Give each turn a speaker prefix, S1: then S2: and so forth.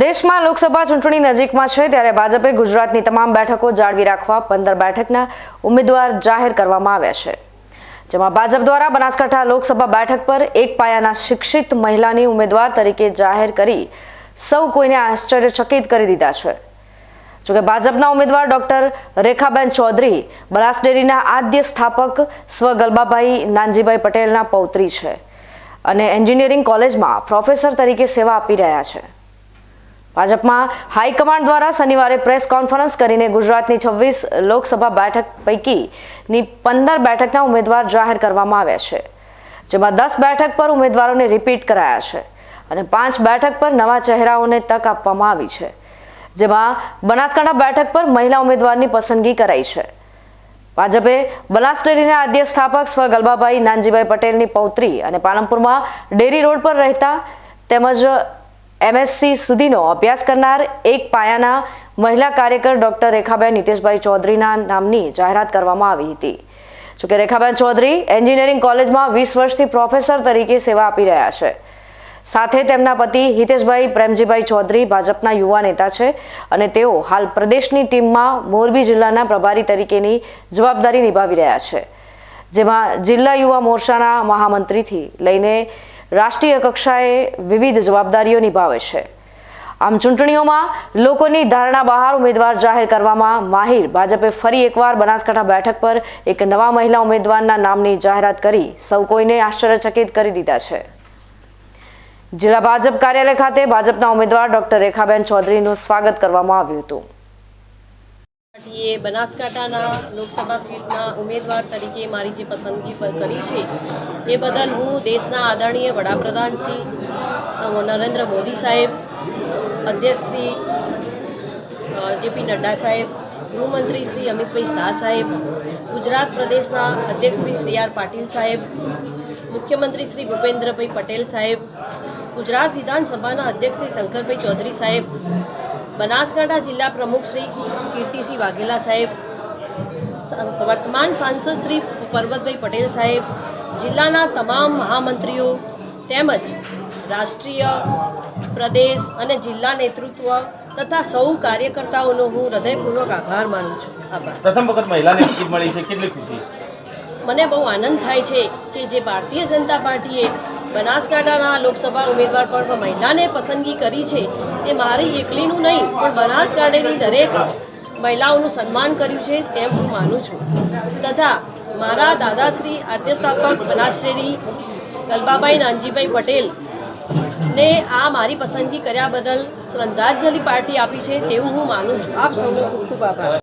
S1: દેશમાં લોકસભા ચૂંટણી નજીકમાં છે ત્યારે ભાજપે ગુજરાતની તમામ બેઠકો જાળવી રાખવા પંદર બેઠકના ઉમેદવાર જાહેર કરવામાં આવ્યા છે. જેમાં ભાજપ દ્વારા બનાસકાંઠા લોકસભા બેઠક પર એક પાયાના શિક્ષિત મહિલાની ઉમેદવાર તરીકે જાહેર કરી સૌ કોઈને આશ્ચર્યચકિત કરી દીધા છે. જોકે ભાજપના ઉમેદવાર ડોક્ટર રેખાબેન ચૌધરી, બનાસ ડેરીના આદ્ય સ્થાપક સ્વ ગલબાભાઈ નાનજીભાઈ પટેલના પૌત્રી છે અને એન્જિનિયરિંગ કોલેજમાં પ્રોફેસર તરીકે સેવા આપી રહ્યા છે. ભાજપમાં હાઈકમાન્ડ દ્વારા શનિવારે પ્રેસ કોન્ફરન્સ કરીને ગુજરાતની છવ્વીસ લોકસભા બેઠક પૈકીની પંદર બેઠકના ઉમેદવાર જાહેર કરવામાં આવ્યા છે, જેમાં દસ બેઠક પર ઉમેદવારોને રિપીટ કરાયા છે અને પાંચ બેઠક પર નવા ચહેરાઓને તક આપવામાં આવી છે, જેમાં બનાસકાંઠા બેઠક પર મહિલા ઉમેદવારની પસંદગી કરાઈ છે. ભાજપે બનાસ ડેરીના આદ્ય સ્થાપક સ્વ ગલબાભાઈ નાનજીભાઈ પટેલની પૌત્રી અને પાલનપુરમાં ડેરી રોડ પર રહેતા તેમજ એમએસસી સુધીનો અભ્યાસ કરનાર એક પાયાના મહિલા કાર્યકર ડોક્ટર રેખાબેન નીતેશભાઈ ચૌધરીના નામની જાહેરાત કરવામાં આવી હતી. જોકે રેખાબેન ચૌધરી એન્જિનિયરિંગ કોલેજમાં વીસ વર્ષથી પ્રોફેસર તરીકે સેવા આપી રહ્યા છે. સાથે તેમના પતિ હિતેશભાઈ પ્રેમજીભાઈ ચૌધરી ભાજપના યુવા નેતા છે અને તેઓ હાલ પ્રદેશની ટીમમાં મોરબી જિલ્લાના પ્રભારી તરીકેની જવાબદારી નિભાવી રહ્યા છે. જેમાં જિલ્લા યુવા મોરચાના મહામંત્રીથી લઈને રાષ્ટ્રીય કક્ષાએ વિવિધ જવાબદારીઓ નિભાવે છે. આમ ચૂંટણીઓમાં લોકોની ધારણા બહાર ઉમેદવાર જાહેર કરવામાં માહિર. ભાજપે ફરી એકવાર બનાસકાંઠા બેઠક પર એક નવા મહિલા ઉમેદવારના નામની જાહેરાત કરી સૌ કોઈને આશ્ચર્યચકિત કરી દીધા છે. જિલ્લા ભાજપ કાર્યાલય ખાતે ભાજપના ઉમેદવાર ડોક્ટર રેખાબેન ચૌધરીનું સ્વાગત કરવામાં આવ્યું હતું.
S2: પાર્ટીએ બનાસકાંઠાના લોકસભા સીટના ઉમેદવાર તરીકે મારી જે પસંદગી કરી છે, એ બદલ હું દેશના આદરણીય વડાપ્રધાન શ્રી નરેન્દ્ર મોદી સાહેબ, અધ્યક્ષ શ્રી જેપી નડ્ડા સાહેબ, ગૃહમંત્રી શ્રી અમિતભાઈ શાહ સાહેબ, ગુજરાત પ્રદેશના અધ્યક્ષ શ્રી શ્રી આર પાટીલ સાહેબ, મુખ્યમંત્રી શ્રી ભૂપેન્દ્રભાઈ પટેલ સાહેબ, ગુજરાત વિધાનસભાના અધ્યક્ષ શ્રી શંકરભાઈ ચૌધરી સાહેબ બનાસકાંઠા જિલ્લા પ્રમુખ શ્રી કીર્તિસિંહ વાઘેલા સાહેબ વર્તમાન સાંસદ શ્રી પરબતભાઈ પટેલ સાહેબ જિલ્લાના તમામ મહામંત્રીઓ તેમજ રાષ્ટ્રીય પ્રદેશ અને જિલ્લા નેતૃત્વ તથા સૌ કાર્યકર્તાઓનો હું હૃદયપૂર્વક આભાર માનું છું. આભાર.
S3: પ્રથમ વખત મહિલાને ટિકિટ મળી છે કેટલી ખુશી?
S2: મને બહુ આનંદ થાય છે કે જે ભારતીય જનતા પાર્ટીએ બનાસકાંઠાના લોકસભા ઉમેદવાર પર મહિલાને પસંદગી કરી છે તે મારી એકલીનું નહીં, પણ બનાસકાંઠાની દરેક મહિલાઓનું સન્માન કર્યું છે તેમ હું માનું છું. તથા મારા દાદાશ્રી આદ્યસ્થાપક સ્થાપક બનાસ ડેરી નાનજીભાઈ પટેલ ને આ મારી પસંદગી કર્યા બદલ શ્રદ્ધાંજલિ પાર્ટી આપી છે તેવું હું માનું છું. આપ સૌનો ખૂબ ખૂબ આભાર.